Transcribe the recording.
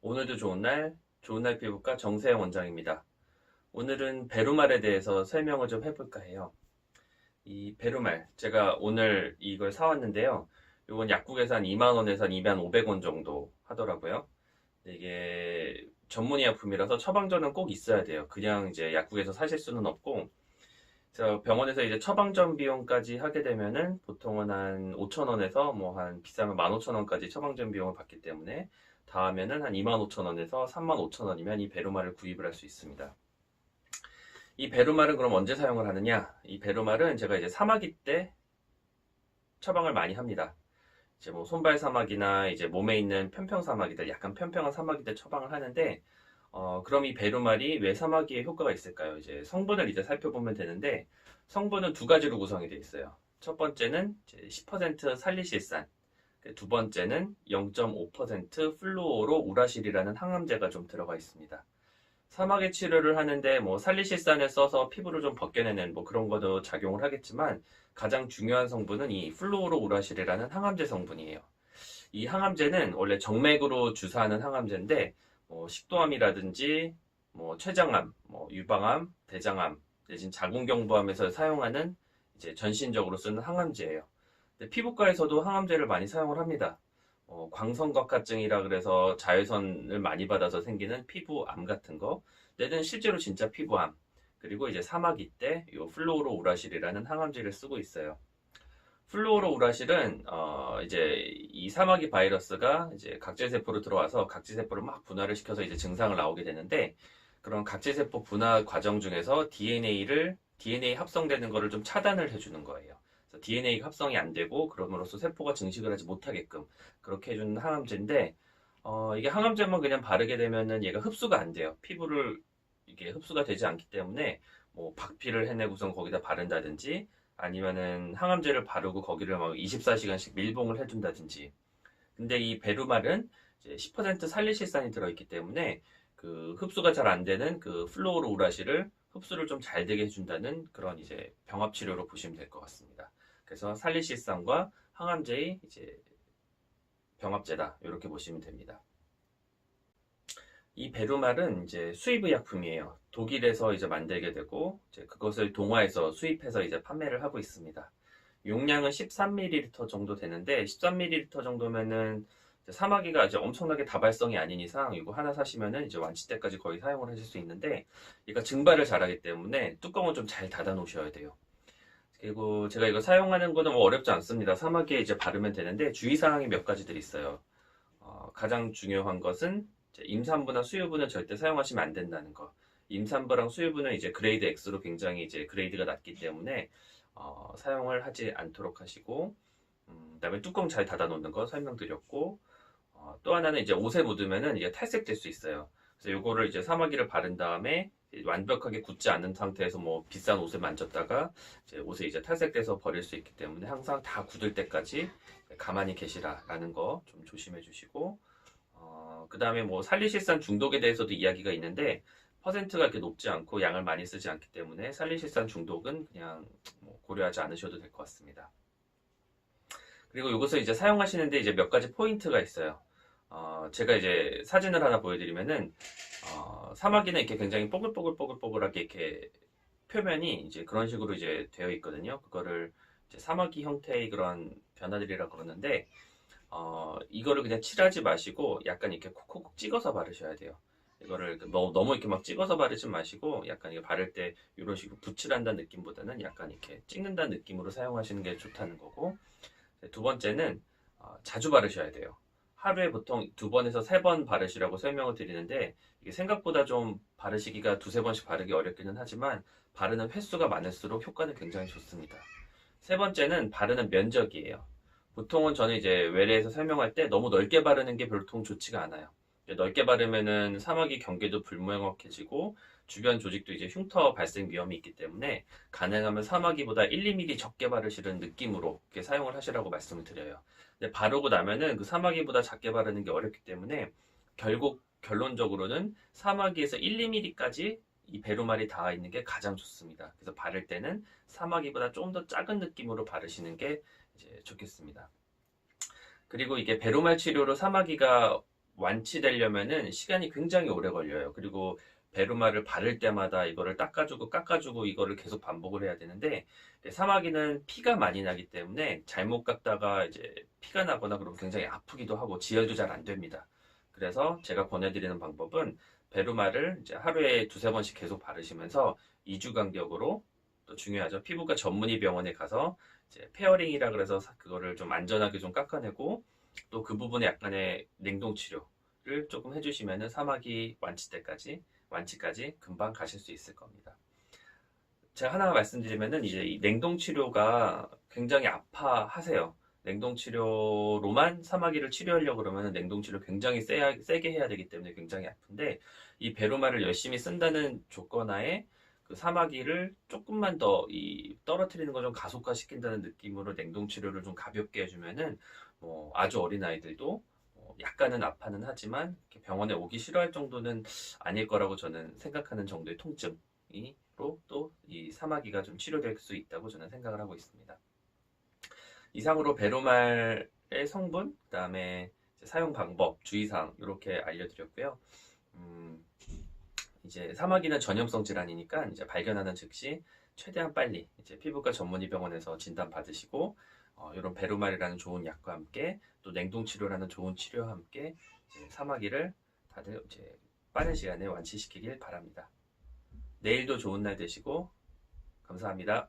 오늘도 좋은 날, 좋은 날 피부과 정세영 원장입니다. 오늘은 베루말에 대해서 설명을 좀 해볼까 해요. 이 베루말, 제가 오늘 이걸 사왔는데요. 이건 약국에서 한 2만원에서 한 2,500원 정도 하더라고요. 이게 전문의약품이라서 처방전은 꼭 있어야 돼요. 그냥 이제 약국에서 사실 수는 없고, 병원에서 이제 처방전 비용까지 하게 되면은 보통은 한 5,000원에서 뭐 한 비싸면 15,000원까지 처방전 비용을 받기 때문에 다 하면은 한 25,000원에서 35,000원이면 이 베루말을 구입을 할 수 있습니다. 이 베루말은 그럼 언제 사용을 하느냐? 이 베루말은 제가 이제 사마귀 때 처방을 많이 합니다. 이제 뭐 손발 사마귀나 이제 몸에 있는 편평 사마귀들, 약간 편평한 사마귀 때 처방을 하는데, 어, 그럼 이 베루말이 왜 사마귀에 효과가 있을까요? 이제 성분을 이제 살펴보면 되는데, 성분은 두 가지로 구성이 되어 있어요. 첫 번째는 이제 10% 살리실산, 그 두 번째는 0.5% 플루오로 우라실이라는 항암제가 좀 들어가 있습니다. 사마귀 치료를 하는데 뭐 살리실산을 써서 피부를 좀 벗겨내는 뭐 그런 것도 작용을 하겠지만 가장 중요한 성분은 이 플루오로 우라실이라는 항암제 성분이에요. 이 항암제는 원래 정맥으로 주사하는 항암제인데 뭐 식도암이라든지 뭐 췌장암, 뭐 유방암, 대장암, 내진 자궁경부암에서 사용하는 이제 전신적으로 쓰는 항암제예요. 근데 피부과에서도 항암제를 많이 사용을 합니다. 어, 광선각화증이라 그래서 자외선을 많이 받아서 생기는 피부암 같은 거, 내는 실제로 진짜 피부암, 그리고 이제 사마귀 때이 플로우로 우라실이라는 항암제를 쓰고 있어요. 플로우로 우라실은 어, 이제 이 사마귀 바이러스가 이제 각질 세포로 들어와서 각질 세포를 막 분화를 시켜서 이제 증상을 나오게 되는데 그런 각질 세포 분화 과정 중에서 DNA를 DNA 합성되는 거를 좀 차단을 해주는 거예요. DNA 합성이 안 되고 그럼으로써 세포가 증식을 하지 못하게끔 그렇게 해주는 항암제인데 어, 이게 항암제만 그냥 바르게 되면은 얘가 흡수가 안 돼요. 피부를 이게 흡수가 되지 않기 때문에 뭐 박피를 해내고선 거기다 바른다든지 아니면은 항암제를 바르고 거기를 막 24시간씩 밀봉을 해준다든지. 근데 이 베루말은 이제 10% 살리실산이 들어있기 때문에 그 흡수가 잘 안 되는 그 플로우로 우라실을 흡수를 좀 잘 되게 해준다는 그런 이제 병합 치료로 보시면 될 것 같습니다. 그래서 살리실산과 항암제의 이제 병합제다 이렇게 보시면 됩니다. 이 베루말은 이제 수입 의약품이에요. 독일에서 이제 만들게 되고 이제 그것을 동화에서 수입해서 이제 판매를 하고 있습니다. 용량은 13ml 정도 되는데 13ml 정도면은 사마귀가 이제 엄청나게 다발성이 아닌 이상 이거 하나 사시면은 이제 완치 때까지 거의 사용을 하실 수 있는데 얘가 증발을 잘하기 때문에 뚜껑을 좀 잘 닫아 놓으셔야 돼요. 그리고 제가 이거 사용하는 거는 뭐 어렵지 않습니다. 사마귀에 이제 바르면 되는데 주의사항이 몇 가지들이 있어요. 어, 가장 중요한 것은 임산부나 수유부는 절대 사용하시면 안 된다는 거. 임산부랑 수유부는 이제 그레이드 X로 굉장히 이제 그레이드가 낮기 때문에 어, 사용을 하지 않도록 하시고, 음, 그다음에 뚜껑 잘 닫아 놓는 거 설명드렸고, 어, 또 하나는 이제 옷에 묻으면은 이게 탈색될 수 있어요. 그래서 요거를 이제 사마귀를 바른 다음에 완벽하게 굳지 않은 상태에서 뭐 비싼 옷을 만졌다가 이제 옷에 이제 탈색돼서 버릴 수 있기 때문에 항상 다 굳을 때까지 가만히 계시라라는 거 좀 조심해 주시고 어, 그 다음에 뭐 살리실산 중독에 대해서도 이야기가 있는데 퍼센트가 이렇게 높지 않고 양을 많이 쓰지 않기 때문에 살리실산 중독은 그냥 뭐 고려하지 않으셔도 될 것 같습니다. 그리고 이것을 이제 사용하시는데 이제 몇 가지 포인트가 있어요. 어, 제가 이제 사진을 하나 보여드리면은 어, 사마귀는 이렇게 굉장히 뽀글뽀글뽀글뽀글하게 이렇게 표면이 이제 그런 식으로 이제 되어 있거든요. 그거를 사마귀 형태의 그런 변화들이라 그러는데 어, 이거를 그냥 칠하지 마시고 약간 이렇게 콕콕 찍어서 바르셔야 돼요. 이거를 너무, 너무 이렇게 막 찍어서 바르지 마시고 약간 이거 바를 때 이런 식으로 붓칠한다는 느낌보다는 약간 이렇게 찍는다는 느낌으로 사용하시는 게 좋다는 거고 두 번째는 어, 자주 바르셔야 돼요. 하루에 보통 두 번에서 세 번 바르시라고 설명을 드리는데 이게 생각보다 좀 바르시기가 두세 번씩 바르기 어렵기는 하지만 바르는 횟수가 많을수록 효과는 굉장히 좋습니다. 세 번째는 바르는 면적이에요. 보통은 저는 이제 외래에서 설명할 때 너무 넓게 바르는 게 별통 좋지가 않아요. 넓게 바르면은 사마귀 경계도 불명확해지고 주변 조직도 이제 흉터 발생 위험이 있기 때문에 가능하면 사마귀보다 1, 2mm 적게 바르시는 느낌으로 이렇게 사용을 하시라고 말씀을 드려요. 근데 바르고 나면은 그 사마귀보다 작게 바르는 게 어렵기 때문에 결국 결론적으로는 사마귀에서 1, 2mm까지 이 베루말이 닿아 있는 게 가장 좋습니다. 그래서 바를 때는 사마귀보다 조금 더 작은 느낌으로 바르시는 게 이제 좋겠습니다. 그리고 이게 베루말 치료로 사마귀가 완치되려면은 시간이 굉장히 오래 걸려요. 그리고 베르마를 바를 때마다 이거를 닦아주고 깎아주고 이거를 계속 반복을 해야 되는데 사마귀는 피가 많이 나기 때문에 잘못 깎다가 이제 피가 나거나 그러면 굉장히 아프기도 하고 지혈도 잘 안 됩니다. 그래서 제가 권해드리는 방법은 베르마를 이제 하루에 두세 번씩 계속 바르시면서 2주 간격으로 또 중요하죠. 피부과 전문의 병원에 가서 이제 페어링이라 그래서 사- 그거를 좀 안전하게 좀 깎아내고 또 그 부분에 약간의 냉동 치료를 조금 해주시면은 사마귀 완치 때까지 완치까지 금방 가실 수 있을 겁니다. 제가 하나 말씀드리면은 이제 이 냉동 치료가 굉장히 아파하세요. 냉동 치료로만 사마귀를 치료하려고 그러면 냉동 치료 굉장히 세, 세게 해야 되기 때문에 굉장히 아픈데 이 베로마를 열심히 쓴다는 조건하에 그 사마귀를 조금만 더 이 떨어뜨리는 걸 좀 가속화 시킨다는 느낌으로 냉동 치료를 좀 가볍게 해주면은 뭐 아주 어린 아이들도 뭐 약간은 아파는 하지만 병원에 오기 싫어할 정도는 아닐 거라고 저는 생각하는 정도의 통증이로 또 이 사마귀가 좀 치료될 수 있다고 저는 생각을 하고 있습니다. 이상으로 베로말의 성분, 그 다음에 이제 사용 방법, 주의사항 이렇게 알려드렸고요. 음, 이제 사마귀는 전염성 질환이니까 이제 발견하는 즉시 최대한 빨리 이제 피부과 전문의 병원에서 진단 받으시고 어, 이런 베르말이라는 좋은 약과 함께 또 냉동 치료라는 좋은 치료와 함께 사마귀를 다들 이제 빠른 시간에 완치시키길 바랍니다. 내일도 좋은 날 되시고 감사합니다.